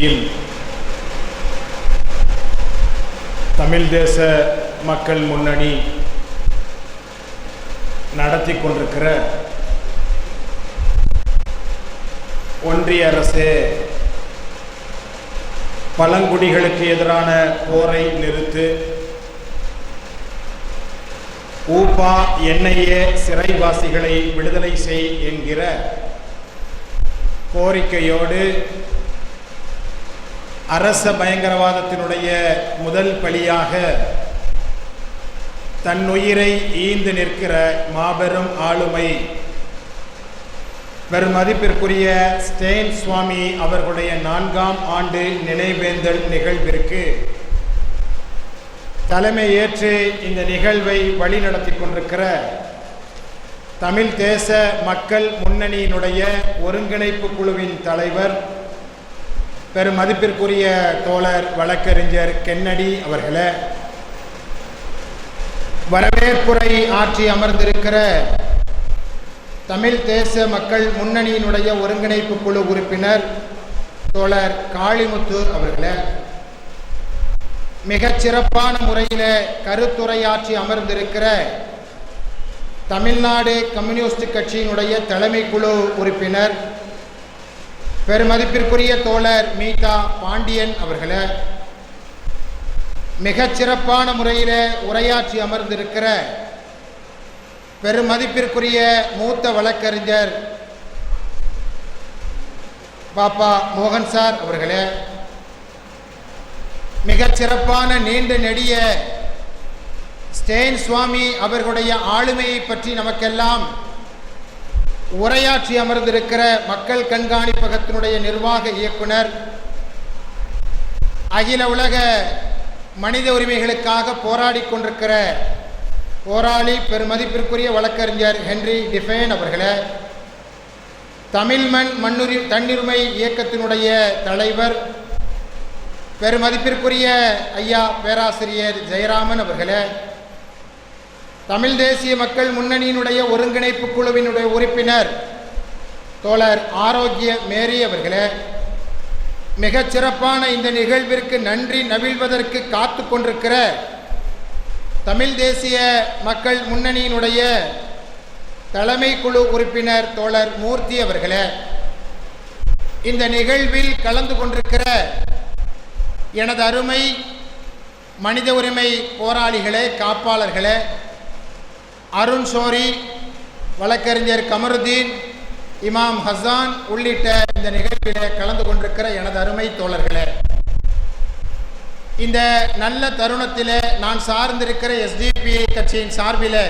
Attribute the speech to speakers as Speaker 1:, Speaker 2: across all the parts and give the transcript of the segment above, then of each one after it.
Speaker 1: தேதியில் தமிழ் தேச மக்கள் முன்னணி நடத்தி கொண்டிருக்கிற ஒன்றிய அரசு பழங்குடிகளுக்கு எதிரான போரை நிறுத்து ஊப்பா என்ஐஏ சிறைவாசிகளை விடுதலை செய் என்கிற கோரிக்கையோடு அரச பயங்கரவாதத்தினுடைய முதல் பலியாக தன்னுயிரை ஈந்து நிற்கிற மாபெரும் ஆளுமை பெருமதிப்பிற்குரிய ஸ்டேன் சுவாமி அவர்களுடைய நான்காம் ஆண்டு நினைவேந்தல் நிகழ்விற்கு தலைமை ஏற்று இந்த நிகழ்வை வழிநடத்தி கொண்டிருக்கிற தமிழ் தேச மக்கள் முன்னணியினுடைய ஒருங்கிணைப்பு குழுவின் தலைவர் பெரும் மதிப்பிற்குரிய தோழர் வழக்கறிஞர் கென்னடி அவர்களே வரவேற்புரை ஆற்றி அமர்ந்திருக்கிற தமிழ் தேச மக்கள் முன்னணியினுடைய ஒருங்கிணைப்பு குழு உறுப்பினர் தோழர் காளிமுத்து அவர்களே மிகச் சிறப்பான முறையில் கருத்துரையாற்றி அமர்ந்திருக்கிற தமிழ்நாடு கம்யூனிஸ்ட் கட்சியினுடைய தலைமை குழு உறுப்பினர் பெருமதிப்பிற்குரிய தோழர் மீதா பாண்டியன் அவர்களை மிகச் சிறப்பான முறையில் உரையாற்றி அமர்ந்திருக்கிற பெருமதிப்பிற்குரிய மூத்த வழக்கறிஞர் பாப்பா மோகன் சார் அவர்களே மிகச் சிறப்பான நீண்ட நெடிய ஸ்டேன் சுவாமி அவர்களுடைய ஆளுமையை பற்றி நமக்கெல்லாம் உரையாற்றி அமர்ந்திருக்கிற மக்கள் கண்காணிப்பகத்தினுடைய நிர்வாக இயக்குனர் அகில உலக மனித உரிமைகளுக்காக போராடி கொண்டிருக்கிற போராளி பெருமதிப்பிற்குரிய வழக்கறிஞர் ஹென்றி டிஃபேன் அவர்களே தமிழ்மண் மண்ணுரி தன்னுரிமை இயக்கத்தினுடைய தலைவர் பெருமதிப்பிற்குரிய ஐயா பேராசிரியர் ஜெயராமன் அவர்களே தமிழ் தேசிய மக்கள் முன்னணியினுடைய ஒருங்கிணைப்பு குழுவினுடைய உறுப்பினர் தோழர் ஆரோக்கிய மேரி அவர்களே மிகச் சிறப்பான இந்த நிகழ்விற்கு நன்றி நவிழ்வதற்கு காத்து கொண்டிருக்கிற தமிழ் தேசிய மக்கள் முன்னணியினுடைய தலைமை குழு உறுப்பினர் தோழர் மூர்த்தி அவர்களே இந்த நிகழ்வில் கலந்து கொண்டிருக்கிற எனது அருமை மனித உரிமை போராளிகளே காப்பாளர்களே அருண் சோரி வழக்கறிஞர் கமருதீன் இமாம் ஹசான் உள்ளிட்ட இந்த நிகழ்விலே கலந்து கொண்டிருக்கிற எனது அருமை தோழர்களே. இந்த நல்ல தருணத்தில் நான் சார்ந்திருக்கிற எஸ்டிபி கட்சியின் சார்பில்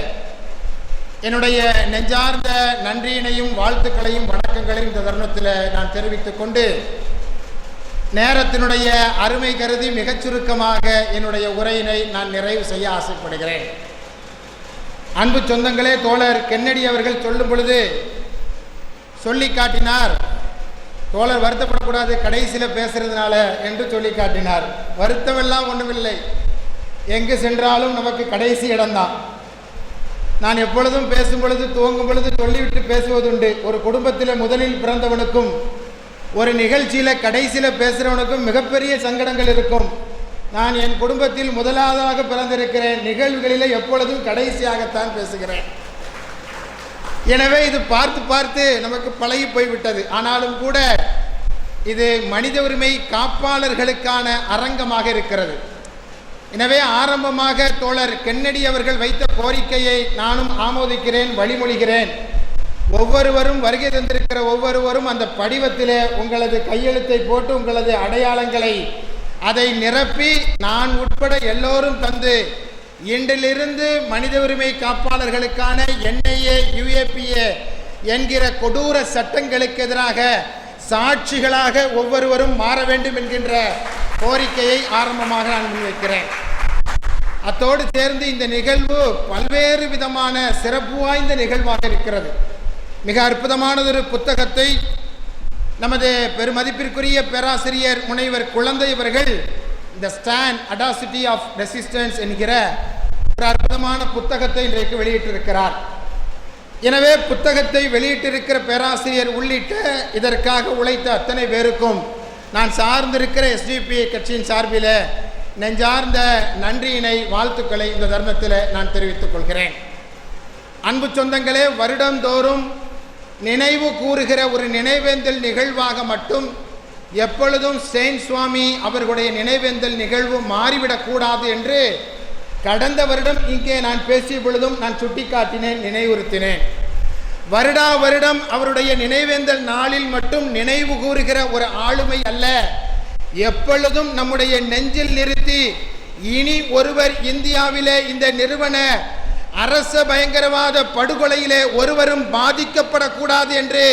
Speaker 1: என்னுடைய நெஞ்சார்ந்த நன்றியினையும் வாழ்த்துக்களையும் வணக்கங்களையும் இந்த தருணத்தில் நான் தெரிவித்துக் கொண்டு நேரத்தினுடைய அருமை கருதி மிகச் சுருக்கமாக என்னுடைய உரையினை நான் நிறைவு செய்ய ஆசைப்படுகிறேன். அன்பு சொந்தங்களே தோழர் கென்னடி அவர்கள் சொல்லும் பொழுது சொல்லி காட்டினார். தோழர் வருத்தப்படக்கூடாது கடைசியில் பேசுறதுனால என்று சொல்லி காட்டினார். வருத்தமெல்லாம் ஒன்றுமில்லை எங்கு சென்றாலும் நமக்கு கடைசி இடம்தான். நான் எப்பொழுதும் பேசும் பொழுது துவங்கும் பொழுது சொல்லிவிட்டு பேசுவதுண்டு. ஒரு குடும்பத்தில் முதலில் பிறந்தவனுக்கும் ஒரு நிகழ்ச்சியில் கடைசியில் பேசுகிறவனுக்கும் மிகப்பெரிய சங்கடங்கள் இருக்கும். நான் என் குடும்பத்தில் முதலாவதாக பிறந்திருக்கிறேன். நிகழ்வுகளில் எப்பொழுதும் கடைசியாகத்தான் பேசுகிறேன். எனவே இது பார்த்து பார்த்து நமக்கு பழகி போய்விட்டது. ஆனாலும் கூட இது மனித உரிமை காப்பாளர்களுக்கான அரங்கமாக இருக்கிறது. எனவே ஆரம்பமாக தோழர் கென்னடி அவர்கள் வைத்த கோரிக்கையை நானும் ஆமோதிக்கிறேன் வழிமொழிகிறேன். ஒவ்வொருவரும் வருகை தந்திருக்கிற ஒவ்வொருவரும் அந்த படிவத்தில் உங்களது கையெழுத்தை போட்டு உங்களது அடையாளங்களை அதை நிரப்பி நான் உட்பட எல்லோரும் தந்து இன்றிலிருந்து மனித உரிமை காப்பாளர்களுக்கான என்ஐஏ யுஏபிஏ என்கிற கொடூர சட்டங்களுக்கு எதிராக சாட்சிகளாக ஒவ்வொருவரும் மாற வேண்டும் என்கின்ற கோரிக்கையை ஆரம்பமாக நான் முன்வைக்கிறேன். அத்தோடு சேர்ந்து இந்த நிகழ்வு பல்வேறு விதமான சிறப்பு வாய்ந்த நிகழ்வாக இருக்கிறது. மிக அற்புதமானதொரு புத்தகத்தை நமது பெருமதிப்பிற்குரிய பேராசிரியர் முனைவர் குழந்தை அவர்கள் இந்த ஸ்டாண்ட் அடாசிட்டி ஆஃப் ரெசிஸ்டன்ஸ் என்கிற ஒரு அற்புதமான புத்தகத்தை இன்றைக்கு வெளியிட்டிருக்கிறார். எனவே புத்தகத்தை வெளியிட்டிருக்கிற பேராசிரியர் உள்ளிட்ட இதற்காக உழைத்த அத்தனை பேருக்கும் நான் சார்ந்திருக்கிற எஸ்டிபி கட்சியின் சார்பில் நெஞ்சார்ந்த நன்றியினை வாழ்த்துக்களை இந்த தருணத்தில் நான் தெரிவித்துக் கொள்கிறேன். அன்பு சொந்தங்களே வருடந்தோறும் நினைவு கூறுகிற ஒரு நினைவேந்தல் நிகழ்வாக மட்டும் எப்பொழுதும் செயின் சுவாமி அவர்களுடைய நினைவேந்தல் நிகழ்வு மாறிவிடக்கூடாது என்று கடந்த வருடம் இங்கே நான் பேசிய பொழுதும் நான் சுட்டிக்காட்டினேன் நினைவுறுத்தினேன். வருடா வருடம் அவருடைய நினைவேந்தல் நாளில் மட்டும் நினைவு கூறுகிற ஒரு ஆளுமை அல்ல. எப்பொழுதும் நம்முடைய நெஞ்சில் நிறுத்தி இனி ஒருவர் இந்தியாவிலே இந்த நிறுவன அரச பயங்கரவாத படுகொலையிலே ஒருவரும் பாதிக்கப்படக்கூடாது என்று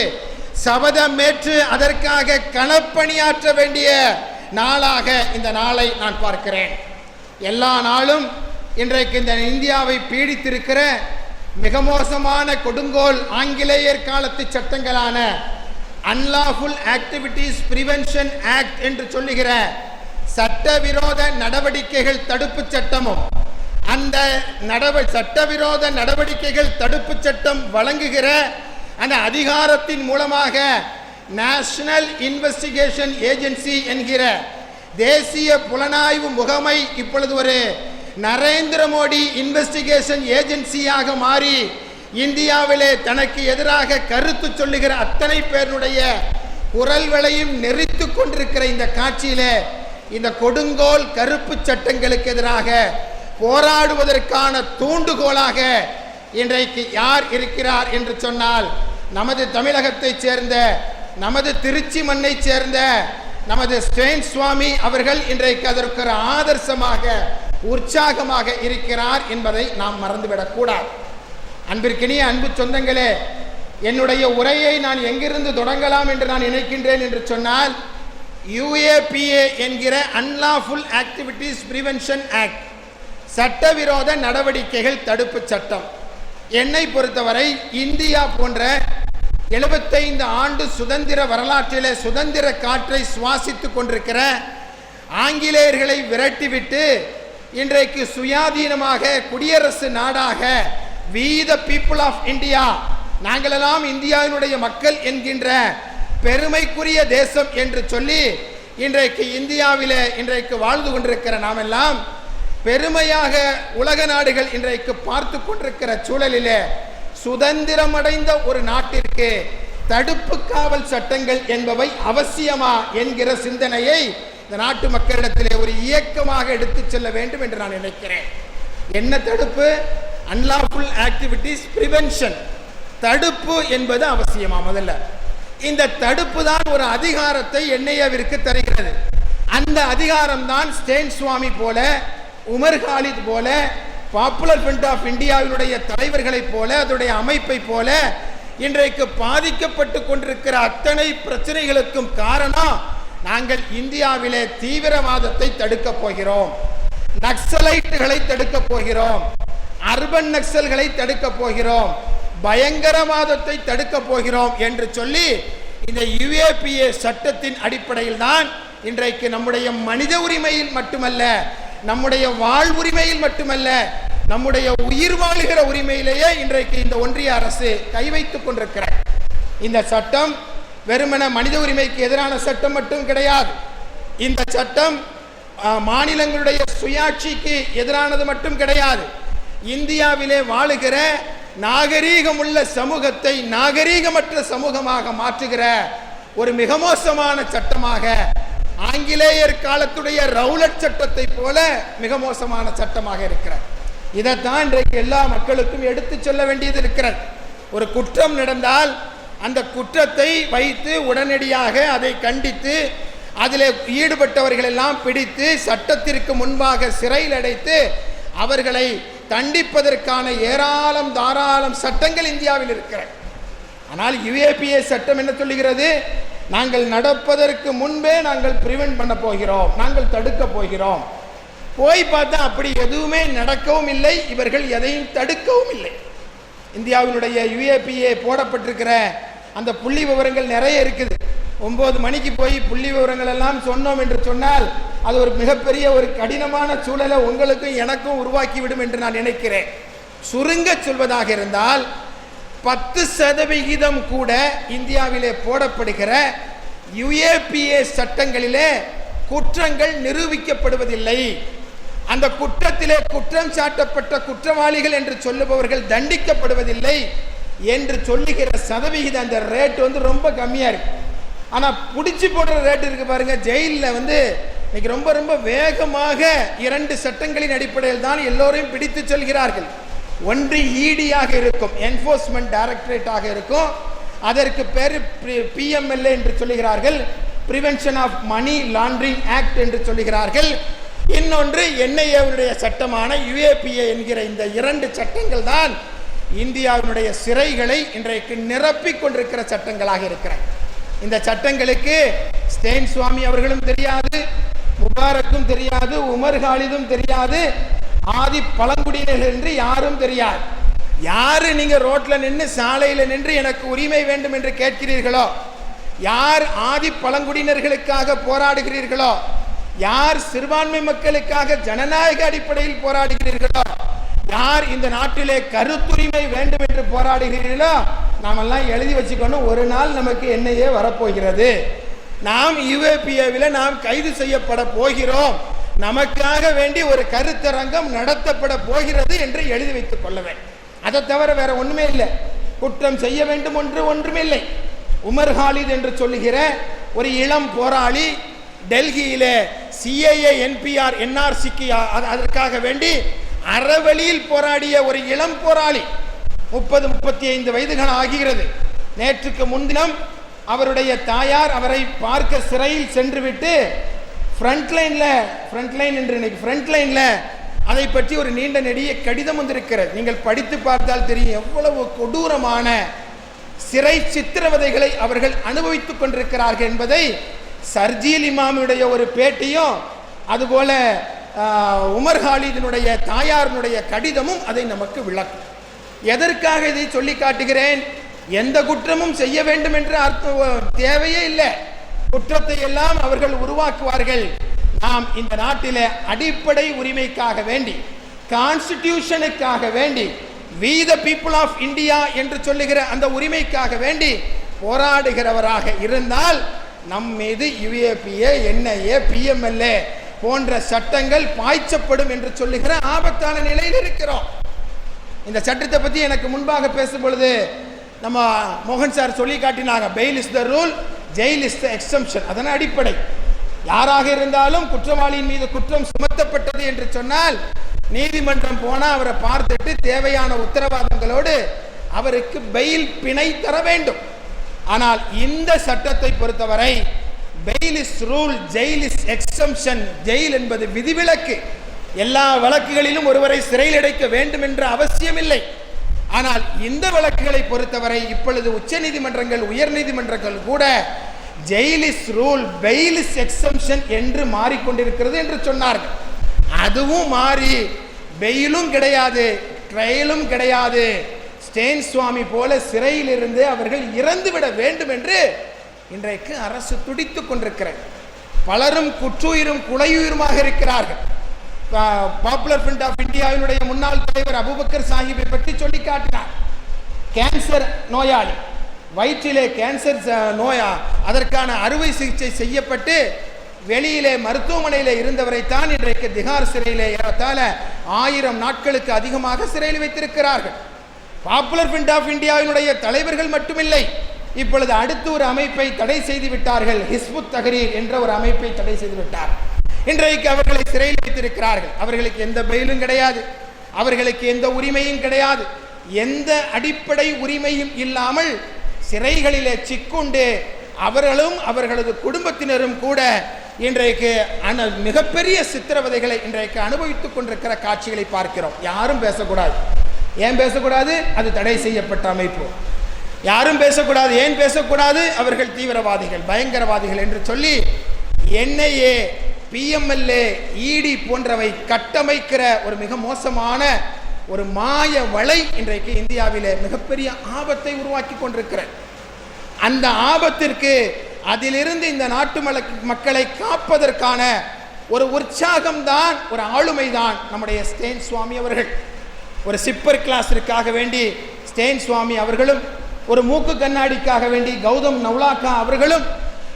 Speaker 1: சபதமேற்று அதற்காக களப்பணியாற்ற வேண்டிய நாளாக இந்த நாளை நான் பார்க்கிறேன். எல்லா நாளும் இன்றைக்கு இந்த இந்தியாவை பீடித்திருக்கிற மிக மோசமான கொடுங்கோல் ஆங்கிலேயர் காலத்து சட்டங்களான அன்லாஃபுல் ஆக்டிவிட்டீஸ் பிரிவென்ஷன் ஆக்ட் என்று சொல்லுகிற சட்டவிரோத நடவடிக்கைகள் தடுப்பு சட்டமும் அந்த நடவ சட்டவிரோத நடவடிக்கைகள் தடுப்பு சட்டம் வழங்குகிற அந்த அதிகாரத்தின் மூலமாக நேஷனல் இன்வெஸ்டிகேஷன் ஏஜென்சி என்கிற தேசிய புலனாய்வு முகமை இப்பொழுது ஒரு நரேந்திர மோடி இன்வெஸ்டிகேஷன் ஏஜென்சியாக மாறி இந்தியாவிலே தனக்கு எதிராக கருத்து சொல்லுகிற அத்தனை பேருடைய குரல்களையும் நெறித்து கொண்டிருக்கிற இந்த காட்சியிலே இந்த கொடுங்கோல் கருப்பு சட்டங்களுக்கு எதிராக போராடுவதற்கான தூண்டுகோலாக இன்றைக்கு யார் இருக்கிறார் என்று சொன்னால் நமது தமிழகத்தைச் சேர்ந்த நமது திருச்சி மண்ணை சேர்ந்த நமது ஸ்டெயின் சுவாமி அவர்கள் இன்றைக்கு அதற்கு ஒரு ஆதர்சமாக உற்சாகமாக இருக்கிறார் என்பதை நாம் மறந்துவிடக்கூடாது அன்பிற்கினிய அன்பு சொந்தங்களே என்னுடைய உரையை நான் எங்கிருந்து தொடங்கலாம் என்று நான் நினைக்கின்றேன் என்று சொன்னால் யுஏபிஏ என்கிற அன்லாஃபுல் ஆக்டிவிட்டீஸ் ப்ரிவென்ஷன் ஆக்ட் சட்டவிரோத நடவடிக்கைகள் தடுப்பு சட்டம். என்னை பொறுத்தவரை இந்தியா போன்ற எழுபத்தைந்து ஆண்டு சுதந்திர வரலாற்றிலே சுதந்திர காற்றை சுவாசித்து கொண்டிருக்கிற ஆங்கிலேயர்களை விரட்டிவிட்டு இன்றைக்கு சுயாதீனமாக குடியரசு நாடாக we the people of India நாங்களெல்லாம் இந்தியாவினுடைய மக்கள் என்கின்ற பெருமைக்குரிய தேசம் என்று சொல்லி இன்றைக்கு இந்தியாவில் இன்றைக்கு வாழ்ந்து கொண்டிருக்கிற நாமெல்லாம் பெருமையாக உலக நாடுகள் இன்றைக்கு பார்த்து கொண்டிருக்கிற சூழலிலே சுதந்திரமடைந்த ஒரு நாட்டிற்கு தடுப்பு காவல் சட்டங்கள் என்பவை அவசியமா என்கிற சிந்தனையை இந்த நாட்டு மக்களிடத்திலே ஒரு இயக்கமாக எடுத்துச் செல்ல வேண்டும் என்று நான் நினைக்கிறேன். என்ன தடுப்பு? அன்லாஃபுல் ஆக்டிவிட்டீஸ் ப்ரிவென்ஷன் தடுப்பு என்பது அவசியமா முதல்ல? இந்த தடுப்பு தான் ஒரு அதிகாரத்தை என்ஐஏவிற்கு தருகிறது. அந்த அதிகாரம் தான் ஸ்டேன் சுவாமி போல உமர் காலித் போல பாப்புலர் ஃப்ரண்ட் ஆஃப் இந்தியாவினுடைய தலைவர்களைப் போல அதனுடைய அமைப்பை போல இன்றைக்கு பாதிக்கப்பட்டு கொண்டிருக்கிற அத்தனை பிரச்சனைகளுக்கும் காரணம் நாங்கள் இந்தியாவிலே தீவிரவாதத்தை தடுக்கப் போகிறோம். நக்சலைட்டுகளை தடுக்கப் போகிறோம். அர்பன் நக்சல்களை தடுக்கப் போகிறோம். பயங்கரவாதத்தை தடுக்கப் போகிறோம் என்று சொல்லி இந்த யுஏபிஏ சட்டத்தின் அடிப்படையில் தான் இன்றைக்கு நம்முடைய மனித உரிமையில் மட்டுமல்ல நம்முடைய வாழ்வுரிமையில் மட்டுமல்ல நம்முடைய உயிர் வாழ்கிற உரிமையிலேயே இன்றைக்கு இந்த ஒன்றிய அரசு கை வைத்துக் கொண்டிருக்கிறார். இந்த சட்டம் வெறுமன மனித உரிமைக்கு எதிரான சட்டம் மட்டும் கிடையாது. இந்த சட்டம் மாநிலங்களுடைய சுயாட்சிக்கு எதிரானது மட்டும் கிடையாது. இந்தியாவிலே வாழுகிற நாகரீகமுள்ள சமூகத்தை நாகரீகமற்ற சமூகமாக மாற்றுகிற ஒரு மிக மோசமான சட்டமாக ஆங்கிலேயர் காலத்துடைய ரவுலட் சட்டத்தை போல மிக மோசமான சட்டமாக இருக்கிறது இதைத்தான் இன்றைக்கு எல்லா மக்களுக்கும் எடுத்துச் சொல்ல வேண்டியது இருக்கிறது. ஒரு குற்றம் நடந்தால் அந்த குற்றத்தை வைத்து உடனடியாக அதை கண்டித்து அதில் ஈடுபட்டவர்கள் எல்லாம் பிடித்து சட்டத்திற்கு முன்பாக சிறையில் அடைத்து அவர்களை தண்டிப்பதற்கான ஏராளம் தாராளம் சட்டங்கள் இந்தியாவில் இருக்கிறது. ஆனால் யுஏபிஏ சட்டம் என்ன சொல்லுகிறது? நாங்கள் நடப்பதற்கு முன்பே நாங்கள் பிரிவென்ட் பண்ண போகிறோம். நாங்கள் தடுக்க போகிறோம். போய் பார்த்தா அப்படி எதுவுமே நடக்கவும் இல்லை. இவர்கள் எதையும் தடுக்கவும் இல்லை. இந்தியாவினுடைய யுஏபிஏ போடப்பட்டிருக்கிற அந்த புள்ளி விவரங்கள் நிறைய இருக்குது. ஒன்பது மணிக்கு போய் புள்ளி விவரங்கள் எல்லாம் சொன்னோம் என்று சொன்னால் அது ஒரு மிகப்பெரிய ஒரு கடினமான சூழலை உங்களுக்கும் எனக்கும் உருவாக்கிவிடும் என்று நான் நினைக்கிறேன். சுருங்க சொல்வதாக இருந்தால் பத்து சதவிகிதம் கூட இந்தியாவிலே போடப்படுகிற யுஏபிஏ சட்டங்களிலே குற்றங்கள் நிரூபிக்கப்படுவதில்லை. அந்த குற்றத்திலே குற்றம் சாட்டப்பட்ட குற்றவாளிகள் என்று சொல்லுபவர்கள் தண்டிக்கப்படுவதில்லை என்று சொல்லுகிற சதவிகிதம் அந்த ரேட் வந்து ரொம்ப கம்மியாக இருக்கு. ஆனால் பிடிச்சி போடுற ரேட் இருக்கு பாருங்க ஜெயிலில் வந்து இன்னைக்கு ரொம்ப ரொம்ப வேகமாக இரண்டு சட்டங்களின் அடிப்படையில் தான் எல்லோரையும் பிடித்து செல்கிறார்கள். ஒன்று இடியாக இருக்கும் என்ஃபோர்ஸ்மெண்ட் டைரக்டரேட்டாக இருக்கும். அதற்கு பேர் பிஎம்எல்ஏ என்று சொல்லுகிறார்கள். Prevention of money laundering act என்று சொல்லுகிறார்கள். இன்னொன்று என்ஐஏவுடைய சட்டமான யுஏபிஏ என்கிற இந்த இரண்டு சட்டங்கள் தான் இந்தியாவினுடைய சிறைகளை இன்றைக்கு நிரப்பிக் கொண்டிருக்கிற சட்டங்களாக இருக்கிறது. இந்த சட்டங்களுக்கு ஸ்டேன் சுவாமி அவர்களும் தெரியாது முபாரக்கும் தெரியாது உமர் காலிதும் தெரியாது ஆதி பழங்குடியினர் என்று யாரும் தெரியாது. யாரு நீங்க ரோட்ல நின்று சாலையில நின்று எனக்கு உரிமை வேண்டும் என்று கேட்கிறீர்களோ? யார் ஆதி பழங்குடியினர்களுக்காக போராடுகிறீர்களோ? யார் சிறுபான்மை மக்களுக்காக ஜனநாயக அடிப்படையில் போராடுகிறீர்களோ? யார் இந்த நாட்டிலே கருத்துரிமை வேண்டும் என்று போராடுகிறீர்களோ? நாமெல்லாம் எழுதி வச்சுக்கணும் ஒரு நாள் நமக்கு என்னையே வரப்போகிறது. நாம் யூஏபிஏவில் நாம் கைது செய்யப்பட போகிறோம். நமக்காக வேண்டி ஒரு கருத்தரங்கம் நடத்தப்பட போகிறது என்று எழுதி வைத்துக் கொள்ளவேன். அதை தவிர வேற ஒண்ணுமே இல்லை. குற்றம் செய்ய வேண்டும் ஒன்று ஒன்றுமே இல்லை. உமர் ஹாலித் என்று சொல்லுகிற ஒரு இளம் போராளி டெல்லியில சிஏஏ என்பிஆர் என்ஆர்சிக்கு அதற்காக வேண்டி அறவழியில் போராடிய ஒரு இளம் போராளி முப்பது முப்பத்தி ஐந்து வயதுகள் ஆகிறது. நேற்றுக்கு முன்தினம் அவருடைய தாயார் அவரை பார்க்க சிறையில் சென்றுவிட்டு ஃப்ரண்ட் லைனில் ஃப்ரண்ட் லைன் என்று இன்னைக்கு ஃப்ரண்ட் லைனில் அதை பற்றி ஒரு நீண்ட நெடிய கடிதம் வந்திருக்கிறது நீங்கள் படித்து பார்த்தால் தெரியும் எவ்வளவு கொடூரமான சிறை சித்திரவதைகளை அவர்கள் அனுபவித்துக் கொண்டிருக்கிறார்கள் என்பதை சர்ஜீல் இமாமுடைய ஒரு பேட்டியும் அதுபோல உமர் ஹாலிதினுடைய தாயாரினுடைய கடிதமும் அதை நமக்கு விளக்கும். எதற்காக இதை சொல்லி காட்டுகிறேன்? எந்த குற்றமும் செய்ய வேண்டும் என்று அர்த்தம் தேவையே இல்லை. குற்றத்தை எல்லாம் அவர்கள் உருவாக்குவார்கள். நாம் இந்த நாட்டிலே அடிப்படை உரிமைக்காக வேண்டி கான்ஸ்டிடியூஷனுக்காக வேண்டி we the people of India என்று சொல்லுகிற அந்த உரிமைக்காக வேண்டி போராடுகிறவராக இருந்தால் நம் மீது யுஏபிஏ என்ஐஏ பிஎம்எல்ஏ போன்ற சட்டங்கள் பாய்ச்சப்படும் என்று சொல்லுகிற ஆபத்தான நிலையில் இருக்கிறோம். இந்த சட்டத்தை பற்றி எனக்கு முன்பாக பேசும் பொழுது நம்ம மோகன் சார் சொல்லி காட்டினாங்க bail is the rule jail is the exemption அதன் அடிப்படை. யாராக இருந்தாலும் குற்றவாளியின் மீது குற்றம் சுமத்தப்பட்டது என்று சொன்னால் நீதிமன்றம் போனால் அவரை பார்த்துட்டு தேவையான உத்தரவாதங்களோடு அவருக்கு பெயில் பிணை தர வேண்டும். ஆனால் இந்த சட்டத்தை பொறுத்தவரை bail is rule jail is exemption jail என்பது விதிவிலக்கு. எல்லா வழக்குகளிலும் ஒருவரை சிறையில் அடைக்க வேண்டும் என்ற அவசியமில்லை. ஆனால் இந்த வழக்குகளை பொறுத்தவரை இப்பொழுது உச்ச நீதிமன்றங்கள் உயர் நீதிமன்றங்கள் கூட jail is rule bail is exemption என்று மாறிக்கொண்டிருக்கிறது என்று சொன்னார்கள். அதுவும் மாறி பெயிலும் கிடையாது ட்ரையலும் கிடையாது. ஸ்டேன் சுவாமி போல சிறையில் இருந்து அவர்கள் இறந்துவிட வேண்டும் என்று இன்றைக்கு அரசு துடித்துக் கொண்டிருக்கிறது. பலரும் குற்றுயிரும் குலையுயிருமாக இருக்கிறார்கள். பாப்புலர் ஃப்ரண்ட் ஆஃப் இந்தியாவினுடைய முன்னாள் தலைவர் அபுபக்கர் சாஹிப்பை பற்றி சொல்லி காட்டினார். கேன்சர் நோயாளி. வயிற்றிலே கேன்சர் ச- நோயா அதற்கான அறுவை சிகிச்சை செய்யப்பட்டு வெளியிலே மருத்துவமனையில் இருந்தவரை தான் இன்றைக்கு திகார் சிறையிலே ஏறத்தால ஆயிரம் நாட்களுக்கு அதிகமாக சிறையில் வைத்திருக்கிறார்கள். பாப்புலர் ஃப்ரண்ட் ஆஃப் இந்தியாவினுடைய தலைவர்கள் மட்டுமில்லை. இப்பொழுது அடுத்து ஒரு அமைப்பை தடை செய்து விட்டார்கள். ஹிஸ்புத் தகரீர் என்ற ஒரு அமைப்பை தடை செய்து விட்டார். இன்றைக்கு அவர்களை சிறையில் வைத்திருக்கிறார்கள். அவர்களுக்கு எந்த பெயிலும் கிடையாது. அவர்களுக்கு எந்த உரிமையும் கிடையாது. எந்த அடிப்படை உரிமையும் இல்லாமல் சிறைகளிலே சிக்குண்டு அவர்களும் அவர்களது குடும்பத்தினரும் கூட இன்றைக்கு அன மிகப்பெரிய சித்திரவதைகளை இன்றைக்கு அனுபவித்துக் கொண்டிருக்கிற காட்சிகளை பார்க்கிறோம். யாரும் பேசக்கூடாது. ஏன் பேசக்கூடாது? அது தடை செய்யப்பட்ட அமைப்பு. யாரும் பேசக்கூடாது. ஏன் பேசக்கூடாது? அவர்கள் தீவிரவாதிகள் பயங்கரவாதிகள் என்று சொல்லி என்ஐஏ பிஎம்எல்ஏ இடி போன்றவை கட்டமைக்கிற ஒரு மிக மோசமான ஒரு மாய வலை இன்றைக்கு இந்தியாவிலே மிகப்பெரிய ஆபத்தை உருவாக்கி கொண்டிருக்கிறது. அந்த ஆபத்திற்கு அதிலிருந்து இந்த நாட்டு மலக்- மக்களை காப்பதற்கான ஒரு உற்சாகம்தான் ஒரு ஆளுமைதான் நம்முடைய ஸ்டேன் சுவாமி அவர்கள். ஒரு சிப்பர் கிளாஸிற்காக வேண்டி ஸ்டேன் சுவாமி அவர்களும் ஒரு மூக்கு கண்ணாடிக்காக வேண்டி கௌதம் நவுலாக்கா அவர்களும்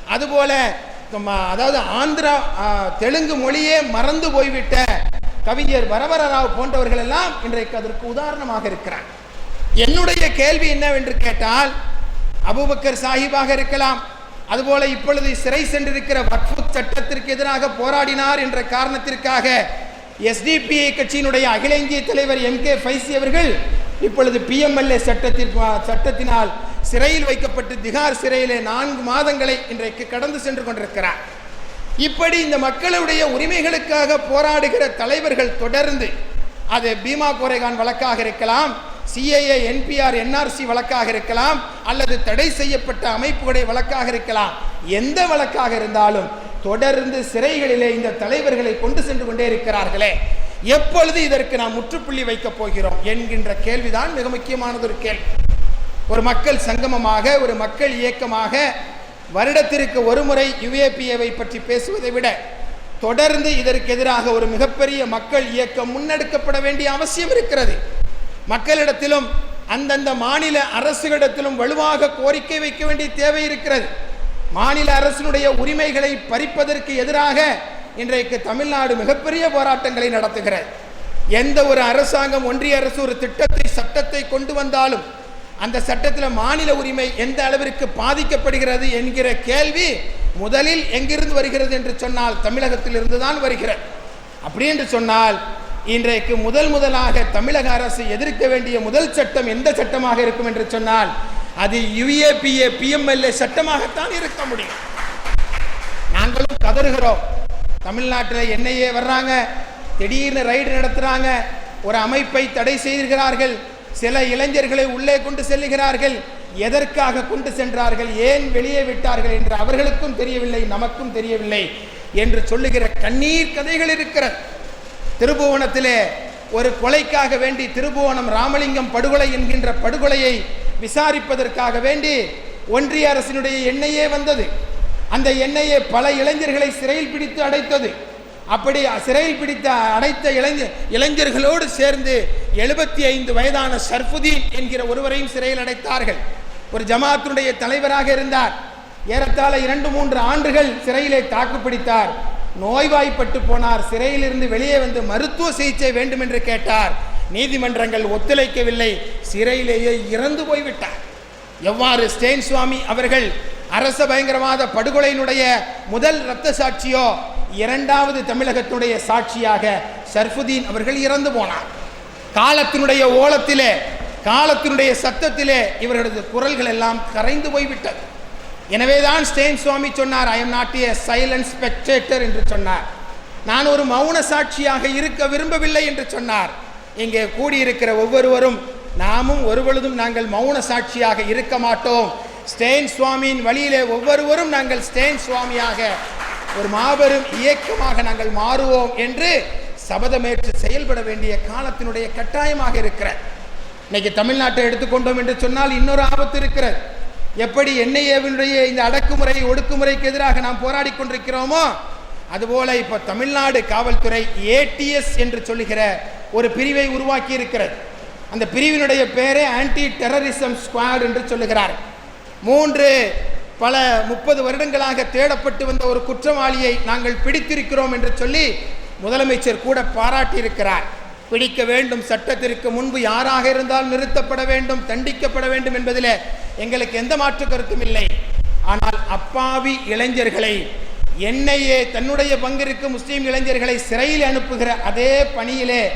Speaker 1: அதுபோல அதாவது ஆந்திரா தெலுங்கு மொழியே மறந்து போய்விட்ட கவிஞர் வரவர ராவ் போன்றவர்கள் எல்லாம் இன்றைக்கு அதற்கு உதாரணமாக இருக்கிறார். என்னுடைய கேள்வி என்னவென்று கேட்டால் அபுபக்கர் சாஹிபாக இருக்கலாம் அதுபோல இப்பொழுது சிறை சென்றிருக்கிற வக்ஃபு சட்டத்திற்கு எதிராக போராடினார் என்ற காரணத்திற்காக எஸ்டிபிஐ கட்சியினுடைய அகில இந்திய தலைவர் எம் கே ஃபைசி அவர்கள் இப்பொழுது பிஎம்எல்ஏ சட்டத்திற்கு சட்டத்தினால் சிறையில் வைக்கப்பட்டு திகார் சிறையிலே நான்கு மாதங்களை இன்றைக்கு கடந்து சென்று கொண்டிருக்கிறார். இப்படி இந்த மக்களுடைய உரிமைகளுக்காக போராடுகிற தலைவர்கள் தொடர்ந்து அது பீமா கோரேகான் வழக்காக இருக்கலாம் சிஏஏ என்பிஆர் என்ஆர்சி வழக்காக இருக்கலாம் அல்லது தடை செய்யப்பட்ட அமைப்புகளை வழக்காக இருக்கலாம். எந்த வழக்காக இருந்தாலும் தொடர்ந்து சிறைகளிலே இந்த தலைவர்களை கொண்டு சென்று கொண்டே இருக்கிறார்களே. எப்பொழுது இதற்கு நாம் முற்றுப்புள்ளி வைக்கப் போகிறோம் என்கின்ற கேள்விதான் மிக முக்கியமானது ஒரு கேள்வி. ஒரு மக்கள் சங்கமமாக ஒரு மக்கள் இயக்கமாக வருடத்திற்கு ஒருமுறை யுஏபிஏவை பற்றி பேசுவதை விட தொடர்ந்து இதற்கு எதிராக ஒரு மிகப்பெரிய மக்கள் இயக்கம் முன்னெடுக்கப்பட வேண்டிய அவசியம் இருக்கிறது. மக்களிடத்திலும் அந்தந்த மாநில அரசுகளிடத்திலும் வலுவாக கோரிக்கை வைக்க வேண்டிய தேவை இருக்கிறது. மாநில அரசினுடைய உரிமைகளை பறிப்பதற்கு எதிராக இன்றைக்கு தமிழ்நாடு மிகப்பெரிய போராட்டங்களை நடத்துகிறது. எந்த ஒரு அரசாங்கம் ஒன்றிய அரசு ஒரு திட்டத்தை சட்டத்தை கொண்டு வந்தாலும் அந்த சட்டத்தில் மாநில உரிமை எந்த அளவிற்கு பாதிக்கப்படுகிறது என்கிற கேள்வி முதலில் எங்கிருந்து வருகிறது என்று சொன்னால் தமிழகத்திலிருந்து தான் வருகிறது. அப்படி என்று சொன்னால் இன்றைக்கு முதல் முதலாக தமிழக அரசு எதிர்க்க வேண்டிய முதல் சட்டம் எந்த சட்டமாக இருக்கும் என்று சொன்னால் அது யுஏபிஏ பிஎம்எல்ஏ சட்டமாகத்தான் இருக்க முடியும். நாங்களும் கதறுகிறோம். தமிழ்நாட்டில் என்ஐஏ வர்றாங்க திடீர்னு ரைடு நடத்துகிறாங்க ஒரு அமைப்பை தடை செய்கிறார்கள் சில இளைஞர்களை உள்ளே கொண்டு செல்லுகிறார்கள் எதற்காக கொண்டு சென்றார்கள் ஏன் வெளியே விட்டார்கள் என்று அவர்களுக்கும் தெரியவில்லை நமக்கும் தெரியவில்லை என்று சொல்லுகிற கண்ணீர் கதைகள் இருக்கிறது. திருபுவனத்திலே ஒரு கொலைக்காக வேண்டி திருபுவனம் ராமலிங்கம் படுகொலை என்கின்ற படுகொலையை விசாரிப்பதற்காக வேண்டி ஒன்றிய அரசினுடைய எண்ணெயே வந்தது. அந்த எண்ணெயை பல இளைஞர்களை சிறையில் பிடித்து அடைத்தது. அப்படி சிறையில் பிடித்த அடைத்த இளைஞர் இளைஞர்களோடு சேர்ந்து எழுபத்தி ஐந்து வயதான சர்ஃபுதீன் என்கிற ஒருவரையும் சிறையில் அடைத்தார்கள். ஒரு ஜமாத்தினுடைய தலைவராக இருந்தார். ஏறத்தாழ இரண்டு மூன்று ஆண்டுகள் சிறையிலே தாக்குப்பிடித்தார். நோய்வாய்ப்பட்டு போனார். சிறையிலிருந்து வெளியே வந்து மருத்துவ சிகிச்சை வேண்டும் என்று கேட்டார். நீதிமன்றங்கள் ஒத்துழைக்கவில்லை. சிறையிலேயே இறந்து போய்விட்டார். எவ்வாறு ஸ்டேன் சுவாமி அவர்கள் அரச பயங்கரவாத படுகொலையினுடைய முதல் இரத்த சாட்சியோ இரண்டாவது தமிழகத்துடைய சாட்சியாக ஷர்ஃபுதீன் அவர்கள் இறந்து போனார். காலத்தினுடைய ஓலத்திலே காலத்தினுடைய சத்தத்திலே இவர்களது குரல்கள் எல்லாம் கரைந்து போய்விட்டது. எனவேதான் ஸ்டேன் சுவாமி சொன்னார் I'm not a silent spectator என்று சொன்னார். நான் ஒரு மௌன சாட்சியாக இருக்க விரும்பவில்லை என்று சொன்னார். இங்கே கூடியிருக்கிற ஒவ்வொருவரும் நாமும் ஒருபொழுதும் நாங்கள் மௌன சாட்சியாக இருக்க மாட்டோம். ஸ்டேன் சுவாமியின் வழியிலே ஒவ்வொருவரும் நாங்கள் ஸ்டேன் சுவாமியாக ஒரு மாபெரும் இயக்கமாக நாங்கள் மாறுவோம் என்று சபதமேற்று செயல்பட வேண்டிய காலத்தினுடைய கட்டாயமாக இருக்கிற இன்னைக்கு தமிழ்நாட்டை எடுத்துக்கொண்டோம் என்று சொன்னால் இன்னொரு ஆபத்து இருக்கிறது. எப்படி என்ஐஏவினுடைய இந்த அடக்குமுறை ஒடுக்குமுறைக்கு எதிராக நாம் போராடி கொண்டிருக்கிறோமோ அதுபோல இப்போ தமிழ்நாடு காவல்துறை ஏடிஎஸ் என்று சொல்லுகிற ஒரு பிரிவை உருவாக்கி இருக்கிறது. அந்த பிரிவினுடைய பேரே ஆன்டி டெரரிசம் ஸ்குவாட் என்று சொல்லுகிறார். மூன்று பல முப்பது வருடங்களாக தேடப்பட்டு வந்த ஒரு குற்றவாளியை நாங்கள் பிடித்திருக்கிறோம் என்று சொல்லி முதலமைச்சர் கூட பாராட்டியிருக்கிறார். பிடிக்க வேண்டும் சட்டத்திற்கு முன்பு யாராக இருந்தால் நிறுத்தப்பட வேண்டும் தண்டிக்கப்பட வேண்டும் என்பதில் எங்களுக்கு எந்த மாற்று கருத்தும் இல்லை. ஆனால் அப்பாவி இளைஞர்களை என்னையே தன்னுடைய பங்கிற்கு முஸ்லீம் இளைஞர்களை சிறையில் அனுப்புகிற அதே பணியிலே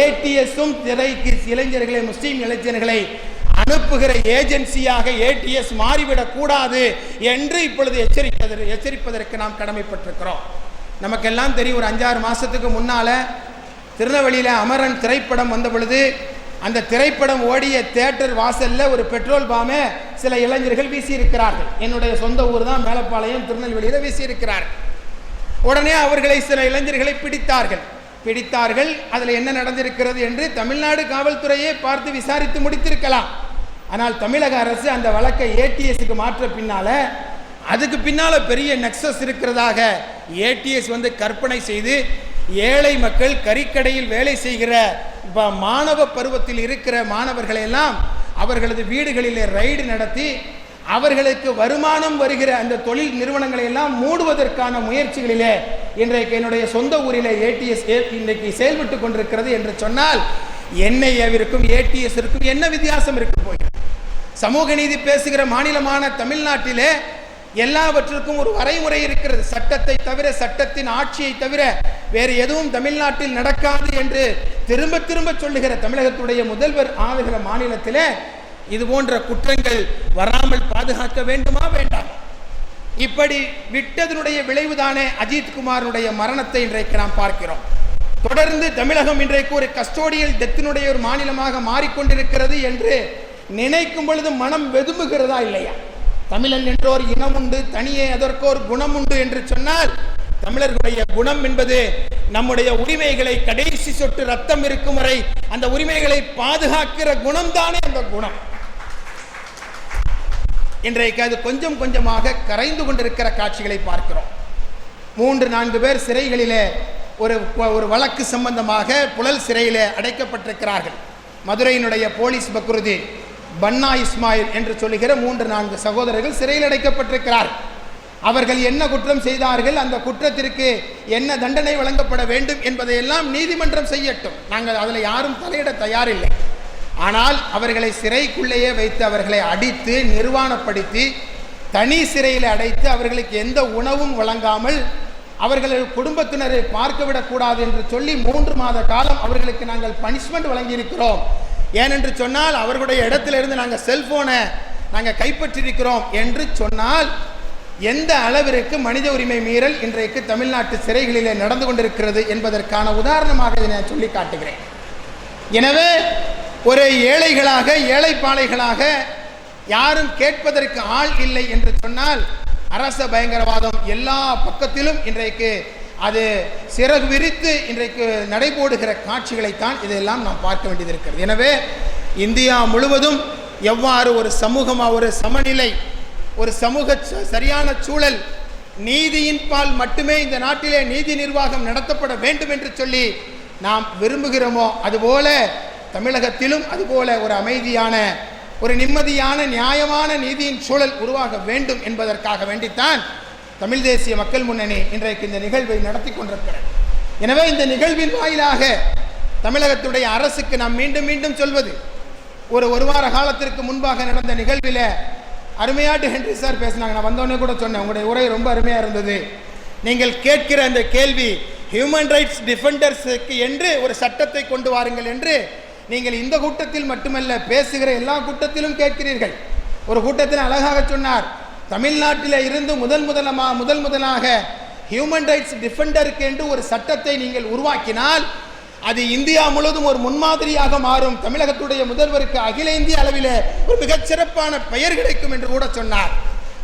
Speaker 1: ஏடிஎஸும் சிறைக்கு இளைஞர்களை முஸ்லீம் இளைஞர்களை அனுப்புகிற ஏஜென்சியாக ஏடிஎஸ் மாறிவிடக் கூடாது என்று இப்பொழுது எச்சரிப்பதற்கு எச்சரிப்பதற்கு நாம் கடமைப்பட்டிருக்கிறோம். நமக்கெல்லாம் தெரியும் ஒரு அஞ்சாறு மாதத்துக்கு முன்னால் திருநெல்வேலியில் அமரன் திரைப்படம் வந்த பொழுது அந்த திரைப்படம் ஓடிய தேட்டர் வாசலில் ஒரு பெட்ரோல் பாமை சில இளைஞர்கள் வீசியிருக்கிறார்கள். என்னுடைய சொந்த ஊர் தான் மேலப்பாளையம் திருநெல்வேலியில் வீசியிருக்கிறார்கள் உடனே அவர்களை சில இளைஞர்களை பிடித்தார்கள். பிடித்தார்கள் அதில் என்ன நடந்திருக்கிறது என்று தமிழ்நாடு காவல்துறையே பார்த்து விசாரித்து முடித்திருக்கலாம். ஆனால் தமிழக அரசு அந்த வழக்கை ஏடிஎஸ்க்கு மாற்ற பின்னால அதுக்கு பின்னால் பெரிய நெக்ஸஸ் இருக்கிறதாக ஏடிஎஸ் வந்து கற்பனை செய்து ஏழை மக்கள் கறிக்கடையில் வேலை செய்கிற ப- மாணவ பருவத்தில் இருக்கிற மாணவர்களெல்லாம் அவர்களது வீடுகளிலே ரைடு நடத்தி அவர்களுக்கு வருமானம் வருகிற அந்த தொழில் நிறுவனங்களை எல்லாம் மூடுவதற்கான முயற்சிகளிலே இன்றைக்கு என்னுடைய சொந்த ஊரிலே ஏடிஎஸ் இன்றைக்கு செயல்பட்டு கொண்டிருக்கிறது என்று சொன்னால் என்ஐஏவிற்கும் இருக்கும் என்ன வித்தியாசம் இருக்க போகிறது? சமூக நீதி பேசுகிற மாநிலமான தமிழ்நாட்டிலே எல்லாவற்றிற்கும் ஒரு வரைமுறை இருக்கிறது. சட்டத்தை தவிர சட்டத்தின் ஆட்சியை தவிர வேறு எதுவும் தமிழ்நாட்டில் நடக்காது என்று திரும்ப திரும்ப சொல்லுகிற தமிழகத்துடைய முதல்வர் ஆளுகிற மாநிலத்திலே இது போன்ற குற்றங்கள் வராமல் பாதுகாக்க வேண்டுமா வேண்டாம்? இப்படி விட்டதனுடைய விளைவுதானே அஜித் குமாரனுடைய மரணத்தை இன்றைக்கு நாம் பார்க்கிறோம். தொடர்ந்து தமிழகம் இன்றைக்கு ஒரு கஸ்டோடியல் டெத்தினுடைய ஒரு மாநிலமாக மாறிக்கொண்டிருக்கிறது என்று நினைக்கும் பொழுது மனம் வெதும்புகிறதா இல்லையா? தமிழன் என்றோர் இனம் உண்டு தனியே அதற்கோர் குணம் உண்டு என்று சொன்னால் தமிழர்களுடைய குணம் என்பது நம்முடைய உரிமைகளை கடைசி சொட்டு ரத்தம் இருக்கும் வரை அந்த உரிமைகளை பாதுகாக்கிற குணம் தானே அந்த குணம். இன்றைக்கு அது கொஞ்சம் கொஞ்சமாக கரைந்து கொண்டிருக்கிற காட்சிகளை பார்க்கிறோம். மூன்று நான்கு பேர் சிறைகளிலே ஒரு ஒரு வழக்கு சம்பந்தமாக புழல் சிறையிலே அடைக்கப்பட்டிருக்கிறார்கள். மதுரையினுடைய போலீஸ் பக்ருதி பன்னா இஸ்மாயில் என்று சொல்லுகிற மூன்று நான்கு சகோதரர்கள் சிறையில் அடைக்கப்பட்டிருக்கிறார். அவர்கள் என்ன குற்றம் செய்தார்கள்? அந்த குற்றத்திற்கு என்ன தண்டனை வழங்கப்பட வேண்டும் என்பதையெல்லாம் நீதிமன்றம் செய்யட்டும். நாங்கள் அதில் யாரும் தலையிட தயாரில்லை. ஆனால் அவர்களை சிறைக்குள்ளேயே வைத்து அவர்களை அடித்து நிர்வாணப்படுத்தி தனி சிறையில் அடைத்து அவர்களுக்கு எந்த உணவும் வழங்காமல் அவர்களது குடும்பத்தினரை பார்க்க விடக்கூடாது என்று சொல்லி மூன்று மாத காலம் அவர்களுக்கு நாங்கள் பனிஷ்மெண்ட் வழங்கியிருக்கிறோம். ஏனென்று சொன்னால் அவர்களுடைய இடத்திலிருந்து நாங்கள் செல்போனை நாங்கள் கைப்பற்றியிருக்கிறோம் என்று சொன்னால் எந்த அளவிற்கு மனித உரிமை மீறல் இன்றைக்கு தமிழ்நாட்டு சிறைகளிலே நடந்து கொண்டிருக்கிறது என்பதற்கான உதாரணமாக இதை நான் சொல்லி காட்டுகிறேன். எனவே ஒரு ஏழைகளாக ஏழைப்பாளைகளாக யாரும் கேட்பதற்கு ஆள் இல்லை என்று சொன்னால் அரச பயங்கரவாதம் எல்லா பக்கத்திலும் இன்றைக்கு அது சிறகு விரித்து இன்றைக்கு நடைபோடுகிற காட்சிகளைத்தான் இதையெல்லாம் நாம் பார்க்க வேண்டியது இருக்கிறது எனவே இந்தியா முழுவதும் எவ்வாறு ஒரு சமூகமாக ஒரு சமநிலை ஒரு சமூக சரியான சூழல் நீதியின் பால் மட்டுமே இந்த நாட்டிலே நீதி நிர்வாகம் நடத்தப்பட வேண்டும் என்று சொல்லி நாம் விரும்புகிறோமோ அதுபோல தமிழகத்திலும் அதுபோல ஒரு அமைதியான ஒரு நிம்மதியான நியாயமான நீதியின் சூழல் உருவாக வேண்டும் என்பதற்காக வேண்டித்தான் தமிழ் தேசிய மக்கள் முன்னணி இன்றைக்கு இந்த நிகழ்வை நடத்தி கொண்டிருக்கிறது. எனவே இந்த நிகழ்வின் வாயிலாக தமிழகத்துடைய அரசுக்கு நாம் மீண்டும் மீண்டும் சொல்வது ஒரு ஒரு வார காலத்திற்கு முன்பாக நடந்த நிகழ்வில் அருமையாட்டு ஹென்றி சார் பேசினாங்க. நான் வந்தோடனே கூட சொன்னேன் உங்களுடைய உரை ரொம்ப அருமையாக இருந்தது. நீங்கள் கேட்கிற அந்த கேள்வி ஹியூமன் ரைட்ஸ் டிஃபெண்டர்ஸுக்கு என்று ஒரு சட்டத்தை கொண்டு வாருங்கள் என்று நீங்கள் இந்த கூட்டத்தில் மட்டுமல்ல பேசுகிற எல்லா கூட்டத்திலும் கேட்கிறீர்கள். ஒரு கூட்டத்தில் அழகாக சொன்னார் தமிழ்நாட்டில் இருந்து முதல் முதலமா முதல் முதலாக ஹியூமன் ரைட்ஸ் டிஃபெண்டருக்கு என்று ஒரு சட்டத்தை நீங்கள் உருவாக்கினால் அது இந்தியா முழுவதும் ஒரு முன்மாதிரியாக மாறும். தமிழகத்துடைய முதல்வருக்கு அகில இந்திய அளவில் ஒரு மிகச்சிறப்பான பெயர் கிடைக்கும் என்று கூட சொன்னார்.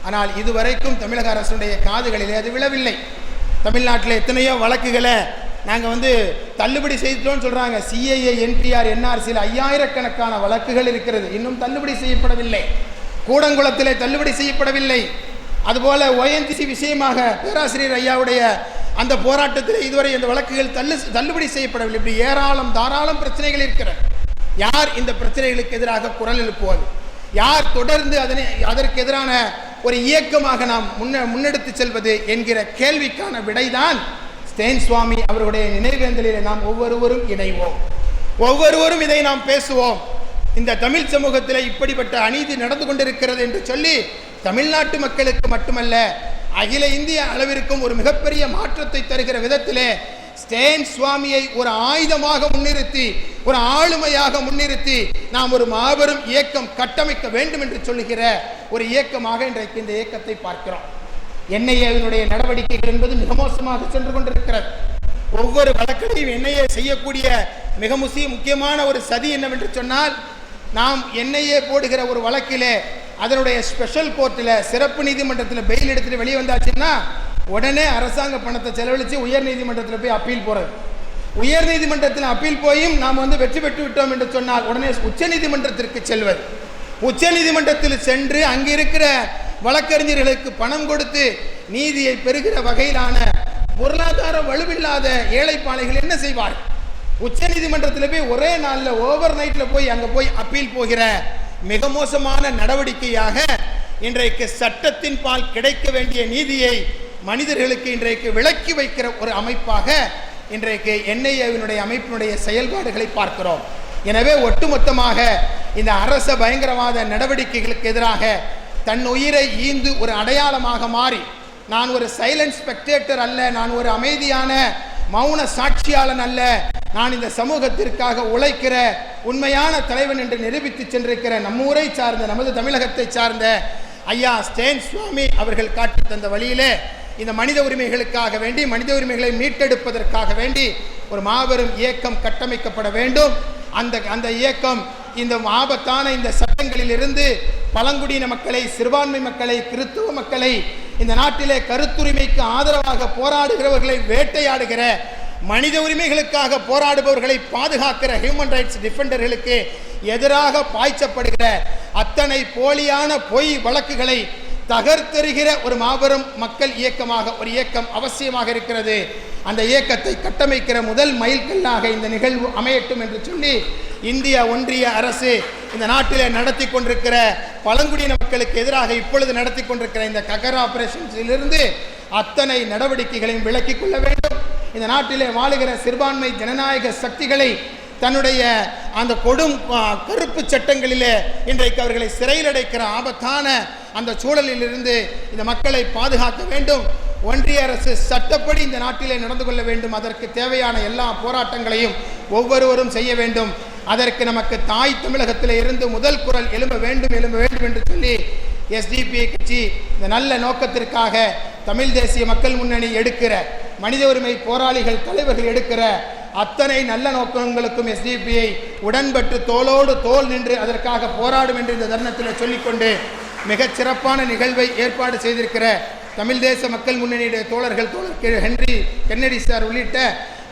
Speaker 1: ஆனால் இதுவரைக்கும் தமிழக அரசுடைய காதுகளிலே அது விழவில்லை. தமிழ்நாட்டில் எத்தனையோ வழக்குகளை நாங்கள் வந்து தள்ளுபடி செய்தோம்னு சொல்கிறாங்க சிஏஏ என்பிஆர் என்ஆர்சியில் ஐயாயிரக்கணக்கான வழக்குகள் இருக்கிறது. இன்னும் தள்ளுபடி செய்யப்படவில்லை. கூடங்குளத்திலே தள்ளுபடி செய்யப்படவில்லை. அதுபோல ஓஎன்ஜிசி விஷயமாக பேராசிரியர் ஐயாவுடைய அந்த போராட்டத்தில் இதுவரை இந்த வழக்குகள் தள்ளு தள்ளுபடி செய்யப்படவில்லை. இப்படி ஏராளம் தாராளம் பிரச்சனைகள் இருக்கிறது யார் இந்த பிரச்சனைகளுக்கு எதிராக குரல் எழுப்புவது? யார் தொடர்ந்து அதனை அதற்கு எதிரான ஒரு இயக்கமாக நாம் முன்ன முன்னெடுத்து செல்வது என்கிற கேள்விக்கான விடைதான் ஸ்டேன் சுவாமி அவருடைய நினைவேந்தலில் நாம் ஒவ்வொருவரும் இணைவோம். ஒவ்வொருவரும் இதை நாம் பேசுவோம். இந்த தமிழ் சமூகத்தில் இப்படிப்பட்ட அநீதி நடந்து கொண்டிருக்கிறது என்று சொல்லி தமிழ்நாட்டு மக்களுக்கு மட்டுமல்ல அகில இந்திய அளவிற்கும் ஒரு மிகப்பெரிய மாற்றத்தை தருகிற விதத்திலே ஸ்டேன் சுவாமியை ஒரு ஆயுதமாக முன்னிறுத்தி ஒரு ஆளுமையாக முன்னிறுத்தி நாம் ஒரு மாபெரும் இயக்கம் கட்டமைக்க வேண்டும் என்று சொல்லுகிற ஒரு இயக்கமாக இன்றைக்கு இந்த இயக்கத்தை பார்க்கிறோம். என்ஐஏவினுடைய நடவடிக்கைகள் என்பது மிக மோசமாக சென்று கொண்டிருக்கிறது. ஒவ்வொரு வழக்கிலையும் என்ஐஏ செய்யக்கூடிய மிக முக்கிய முக்கியமான ஒரு சதி என்னவென்று சொன்னால் நாம் என்னையே போடுகிற ஒரு வழக்கிலே அதனுடைய ஸ்பெஷல் கோர்ட்டில் சிறப்பு நீதிமன்றத்தில் பெயில் எடுத்துட்டு வெளியே வந்தாச்சுன்னா உடனே அரசாங்க பணத்தை செலவழித்து உயர் நீதிமன்றத்தில் போய் அப்பீல் போகிறது உயர் நீதிமன்றத்தில் அப்பீல் போயும் நாம் வந்து வெற்றி பெற்று விட்டோம் என்று சொன்னால் உடனே உச்ச நீதிமன்றத்திற்கு செல்வது. உச்ச நீதிமன்றத்தில் சென்று அங்கே இருக்கிற வழக்கறிஞர்களுக்கு பணம் கொடுத்து நீதியை பெறுகிற வகையிலான பொருளாதார வலுவில்லாத ஏழைப்பாளைகள் என்ன செய்வார்கள்? உச்ச நீதிமன்றத்தில் போய் ஒரே நாளில் ஓவர் நைட்டில் போய் அங்கே போய் அப்பீல் போகிற மிக மோசமான நடவடிக்கையாக இன்றைக்கு சட்டத்தின் பால் கிடைக்க வேண்டிய நீதியை மனிதர்களுக்கு இன்றைக்கு விளக்கி வைக்கிற ஒரு அமைப்பாக இன்றைக்கு என்ஐஏவினுடைய அமைப்பினுடைய செயல்பாடுகளை பார்க்கிறோம். எனவே ஒட்டுமொத்தமாக இந்த அரச பயங்கரவாத நடவடிக்கைகளுக்கு எதிராக தன் உயிரை ஈந்து ஒரு அடையாளமாக மாறி நான் ஒரு சைலண்ட் ஸ்பெக்டேட்டர் அல்ல நான் ஒரு அமைதியான மௌன சாட்சியாளன் அல்ல. நான் இந்த சமூகத்திற்காக உழைக்கிற உண்மையான தலைவன் என்று நிரூபித்து சென்றிருக்கிற நம்மூரை சார்ந்த நமது தமிழகத்தை சார்ந்த ஐயா ஸ்டேன் சுவாமி அவர்கள் காட்டி தந்த வழியிலே இந்த மனித உரிமைகளுக்காக வேண்டி மனித உரிமைகளை மீட்டெடுப்பதற்காக வேண்டி ஒரு மாபெரும் இயக்கம் கட்டமைக்கப்பட வேண்டும். அந்த அந்த இயக்கம் இந்த ஆபத்தான இந்த சட்டங்களில் இருந்து பழங்குடியின மக்களை சிறுபான்மை மக்களை கிறித்துவ மக்களை இந்த நாட்டிலே கருத்துரிமைக்கு ஆதரவாக போராடுகிறவர்களை வேட்டையாடுகிற மனித உரிமைகளுக்காக போராடுபவர்களை பாதுகாக்கிற ஹியூமன் ரைட்ஸ் டிஃபெண்டர்களுக்கு எதிராக பாய்ச்சப்படுகிற அத்தனை போலியான பொய் வழக்குகளை தகர்த்தெறிகிற ஒரு மாபெரும் மக்கள் இயக்கமாக ஒரு இயக்கம் அவசியமாக இருக்கிறது. அந்த இயக்கத்தை கட்டமைக்கிற முதல் மைல்கல்லாக இந்த நிகழ்வு அமையட்டும் என்று சொல்லி இந்திய ஒன்றிய அரசு இந்த நாட்டிலே நடத்தி கொண்டிருக்கிற பழங்குடியின மக்களுக்கு எதிராக இப்பொழுது நடத்தி கொண்டிருக்கிற இந்த ககர் ஆபரேஷன்ஸிலிருந்து அத்தனை நடவடிக்கைகளையும் விலக்கிக் கொள்ள வேண்டும். இந்த நாட்டிலே வாழுகிற சிறுபான்மை ஜனநாயக சக்திகளை தன்னுடைய அந்த கொடும் கருப்பு சட்டங்களிலே இன்றைக்கு அவர்களை சிறையில் அடைக்கிற ஆபத்தான அந்த சூழலிலிருந்து இந்த மக்களை பாதுகாக்க வேண்டும். ஒன்றிய அரசு சட்டப்படி இந்த நாட்டிலே நடந்து கொள்ள வேண்டும். அதற்கு தேவையான எல்லா போராட்டங்களையும் ஒவ்வொருவரும் செய்ய வேண்டும். அதற்கு நமக்கு தாய் தமிழகத்தில் இருந்து முதல் குரல் எழும்ப வேண்டும் எழும்ப வேண்டும் என்று சொல்லி எஸ்டிபி கட்சி இந்த நல்ல நோக்கத்திற்காக தமிழ் தேசிய மக்கள் முன்னணி எடுக்கிற மனித உரிமை போராளிகள் தலைவர்கள் எடுக்கிற அத்தனை நல்ல நோக்கங்களுக்கும் எஸ்டிபிஐ உடன்பட்டு தோளோடு தோல் நின்று அதற்காக போராடும் என்று இந்த தருணத்தில் சொல்லிக்கொண்டு மிகச் சிறப்பான நிகழ்வை ஏற்பாடு செய்திருக்கிற தமிழ் தேச மக்கள் முன்னணியுடைய தோழர்கள் தோழர் ஹென்றி கென்னடி சார் உள்ளிட்ட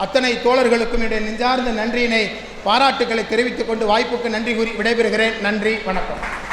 Speaker 1: அத்தனை தோழர்களுக்கும் என்னுடைய நெஞ்சார்ந்த நன்றியினை பாராட்டுக்களை தெரிவித்துக் கொண்டு வாய்ப்புக்கு நன்றி கூறி விடைபெறுகிறேன். நன்றி வணக்கம்.